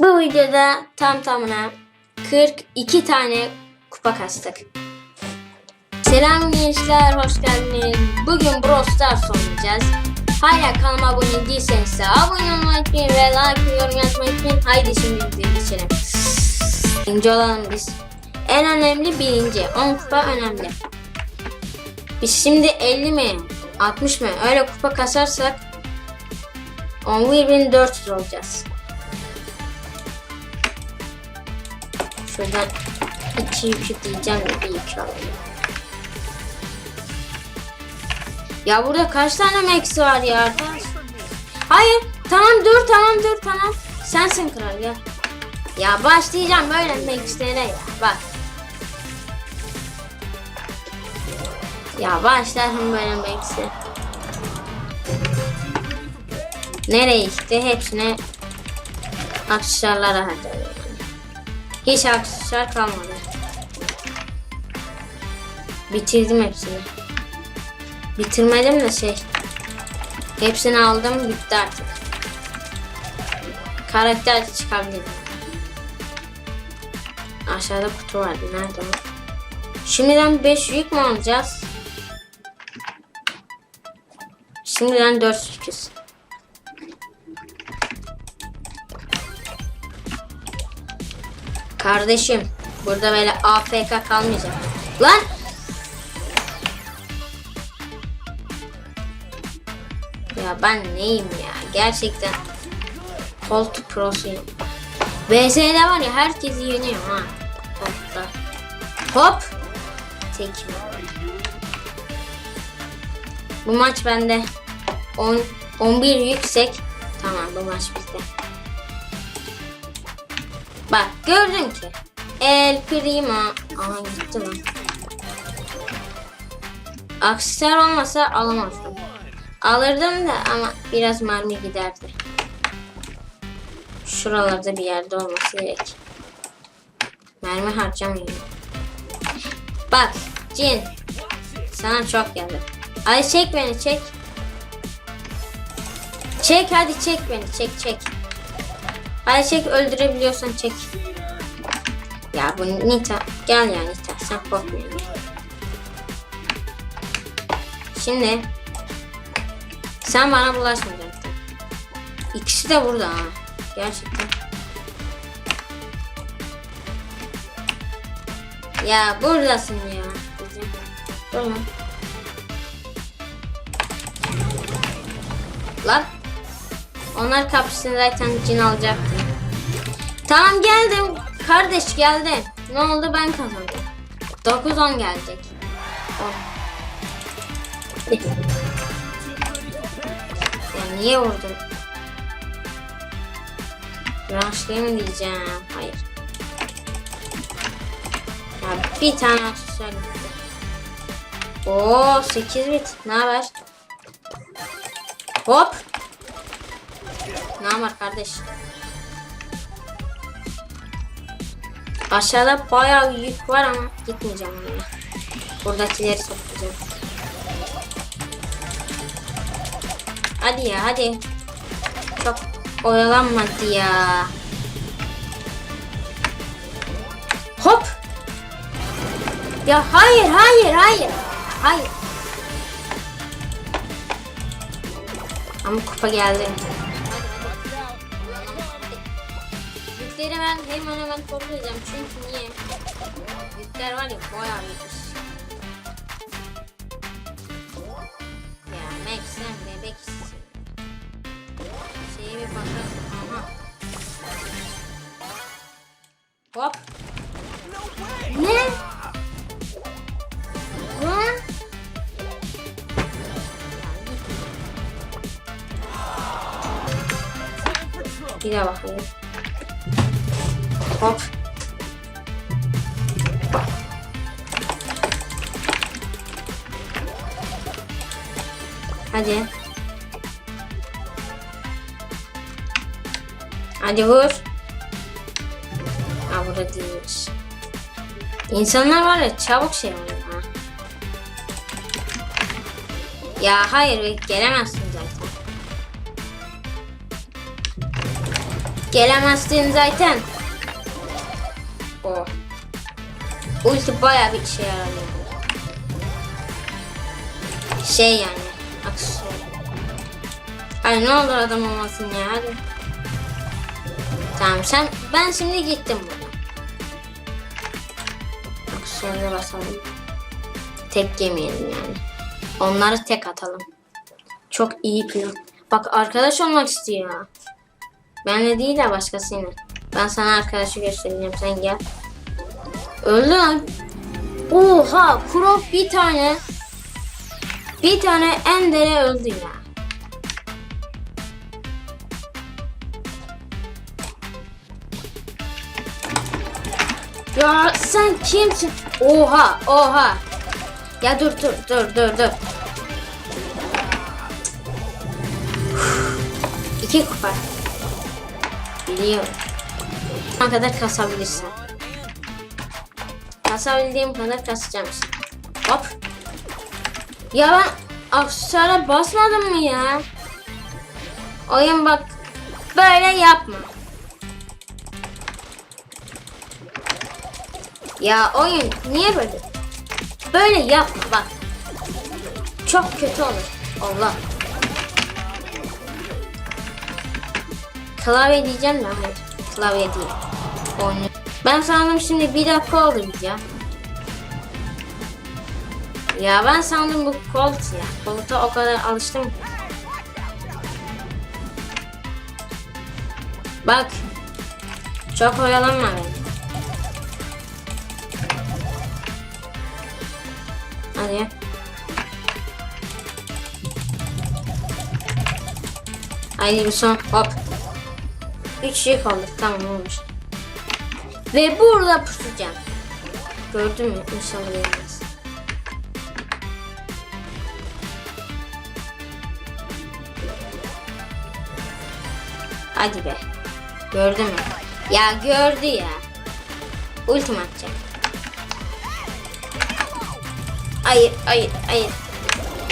Bu videoda tam tamına 42 tane kupa kastık. Selam gençler, hoş geldiniz. Bugün Brawl Stars oynayacağız. Hala kanalıma abone değilseniz abone olmayı unutmayın ve like ve yorum yazmayı unutmayın. Haydi şimdi geçelim. Birinci olalım biz. En önemli birinci. 10 kupa önemli. Biz şimdi 50 mi? 60 mı? Öyle kupa kasarsak 11.400 olacağız. Şuradan iki yükü diyeceğim de bir yük alayım. Ya burada kaç tane Max var ya? Hayır. Tamam dur tamam dur tamam. Sensin kral ya. Ya başlayacağım böyle Max'lere ya. Bak. Ya başlarım böyle Max'e. Nereye işte hepsine aksesuarlara harcadım. Hiç aksesuar kalmadı. Bitirdim hepsini. Bitirmedim de şey. Hepsini aldım bitti artık. Karakter çıkabilirim. Aşağıda kutu vardı. Nerede o? Şimdiden 5 yük mü alacağız? Şimdiden 4 yüküz. Kardeşim burada böyle AFK kalmayacak. Lan! Ya ben neyim ya? Gerçekten koltuk prosuyum. VS'de var ya herkesi yeniyor ha. Hatta. Hop! Tekme. Bu maç bende. 10 11 yüksek. Tamam bu maç bizde. Bak gördün ki. El Primo. Aha gitti lan. Aksesuar olmasa alamazdım. Alırdım da ama biraz mermi giderdi. Şuralarda bir yerde olması gerek. Mermi harcamıyorum. Bak Cin. Sana çok geldi. Hadi çek beni çek. Çek hadi çek beni çek çek. Hadi çek öldürebiliyorsan çek. Ya bu Nita gel ya Nita sen korkma. yani. Şimdi sen bana bulaşmayacaksın. İkisi de burada ha. Gerçekten. Ya buradasın ya. Dur lan. Lan. Onlar kapışsın zaten cin alacaktım. Tamam geldim. Kardeş geldim. Ne oldu ben kazandım. 9-10 gelecek. 10. Ya niye vurdun? Rushlayayım diyeceğim. Hayır. Ya bir tane aksesuar gitti. Oo 8 bit. Ne haber? Hop. Ne haber kardeş? Aşağıda bayağı yük var ama gitmeyeceğim oraya. Buradakileri toplayacağım. Hadi ya hadi. Çok oyalanmadı ya. Hop. Ya hayır hayır hayır. Hayır. Ama kupa geldi. Ben hemen hemen toplayacağım çünkü niye? Yükler var ya bayağı yük. Ya Max sen bebeksin. Şeye bir bakalım. Aha. Hop. Ne? Ne? Bir daha bakalım. Hop. Hadi. Hadi vur. Ha burada değilmiş. İnsanlar var ya çabuk şey oluyor ha. Ya hayır gelemezsin zaten. Gelemezsin zaten. O. Ulti bayağı bir işe yaramıyor. Şey yani. Aksesuar. Ay ne olur adam olmasın ya hadi. Tamam sen ben şimdi gittim buradan. Aksesuarına basalım. Tek yemeyelim yani. Onları tek atalım. Çok iyi plan. Bak arkadaş olmak istiyor. Benle değil de başkasıyla. Ben sana arkadaşı göstereceğim. Sen gel. Öldü lan. Oha! Krop bir tane bir tane Ender'e öldü ya. Ya sen kimsin? Oha, oha. Ya dur dur dur dur dur. İki kupa. Biliyorum. Ne kadar kasabilirsin. Kasabildiğim kadar kasacağım. Hop. Ya ben aksesuara basmadım mı ya? Oyun bak böyle yapma. Ya oyun niye böyle? Böyle yapma bak. Çok kötü olur. Allah. Klavye diyeceğim de hayır. Klavye değil. Oyunu. Ben sandım şimdi bir dakika oldu video. Ya ben sandım bu Colt ya. Colt'a o kadar alıştım. Bak. Çok oyalanma beni. Hadi. Haydi bir son. Hop. Bir kişiye kaldık. Tamam olmuş. Ve burada pusacağım. Gördün mü? İnşallah gelmez. Hadi be. Gördü mü? Ya gördü ya. Ultim atacak. Hayır, hayır, hayır.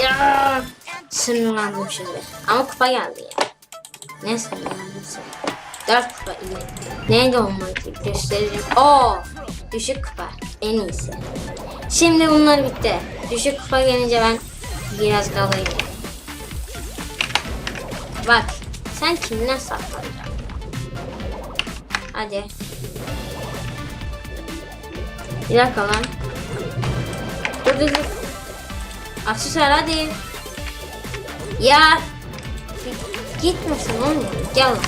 Ya. Sinirlendim şimdi. Ama kupa geldi ya. Neyse, neyse. 4 kupa ile neydi olmayı göstereceğim. Oo, düşük kupa en iyisi. Şimdi bunlar bitti. Düşük kupa gelince ben biraz kalayım. Bak sen kimden saklanacaksın? Hadi. Bir dakika lan. Dur dur dur. Aksesuar hadi. Ya. Gitmesin oğlum. Gel lan.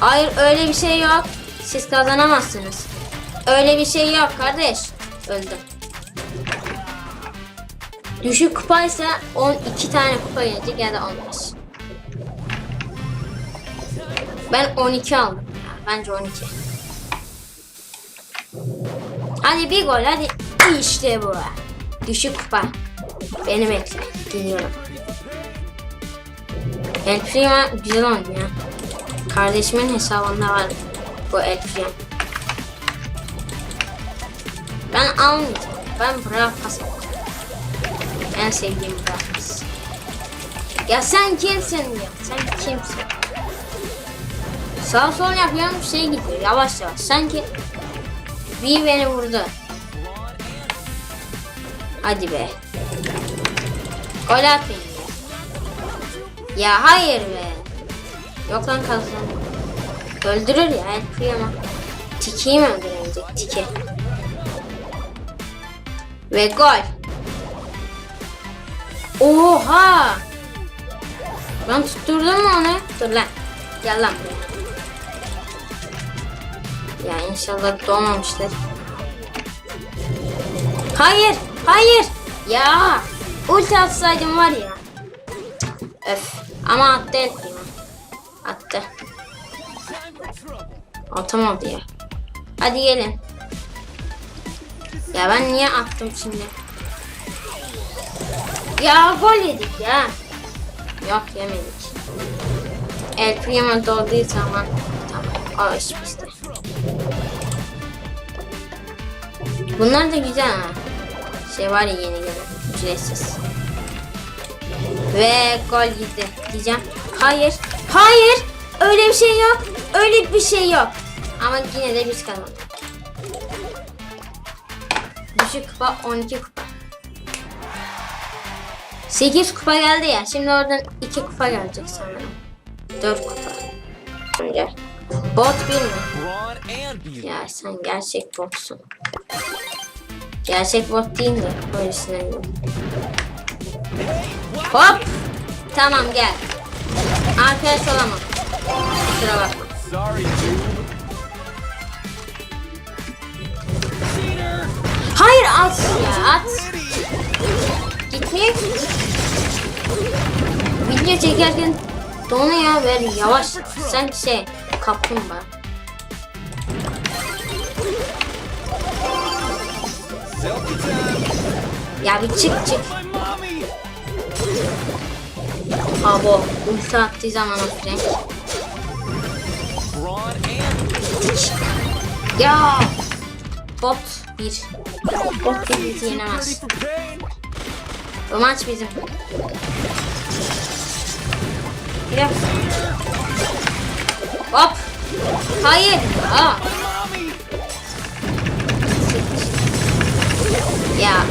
Hayır öyle bir şey yok. Siz kazanamazsınız. Öyle bir şey yok kardeş. Öldüm. Düşük kupaysa 12 tane kupa gelecek ya da 15. Ben 12 aldım. Bence 12. Hadi bir gol hadi. İşte bu. Düşük kupa. Beni bekle. Geliyorum. El Prima güzel oynuyor. Kardeşimin hesabında var bu El Prima. Ben almayacağım. Ben Brawl Pass alacağım. En sevdiğim Brawl Pass. Ya sen kimsin ya? Sen kimsin? Sağ sol yapıyorum şey gidiyor yavaş yavaş. Sanki bir beni vurdu. Hadi be. Gol atmayın ya. Ya hayır be. Yok lan kazan. Öldürür ya kıyamam. Tiki'yi mi öldüremeyecek? Tiki. Ve gol. Oha! Ben tutturdum mu onu? Dur lan. Gel lan. Ya inşallah doğmamıştır. Hayır, hayır. Ya, ulti atsaydım var ya. Öf. Ama attı. Attı. Atamadı ya. Hadi gelin. Ya ben niye attım şimdi? Ya gol yedik ya. Yok yemedik. El Primo dolduğu zaman tamam. O iş bizde. Bunlar da güzel ha. Şey var ya yeni gelen. Ücretsiz. Ve gol gitti. Diyeceğim. Hayır. Hayır. Öyle bir şey yok. Öyle bir şey yok. Ama yine de biz kazandık. Düşük kupa 12 kupa. 8 kupa geldi ya. Şimdi oradan 2 kupa gelecek sanırım. 4 kupa. Önce. Bot bir mi? Ya sen gerçek botsun. Gerçek bot değil de öylesine diyorum. Hop! Tamam gel. Arkadaş olamam. Kusura bakma. Hayır at ya at. Gitmiyor ki. Video çekerken donuyor böyle yavaş. Sen şey kaplumbağa. Ya bir çık çık. Abo. Ulti attığı zaman o Frank. Ya. Bot bir. Bot bir bizi yenemez. Bu maç bizim. Ya. Hop. Hayır. Aa. Ya.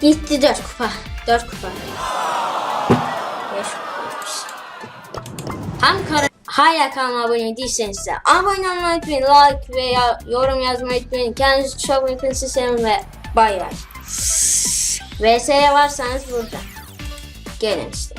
Gitti 4 kupa. 4 kupa. Tam kara... Kanalıma abone değilseniz de abone olmayı unutmayın. Like veya yorum yazmayı unutmayın. Kendinize çok. Sizi seviyorum ve bay bay. VS'ye varsanız burada. Gelin işte.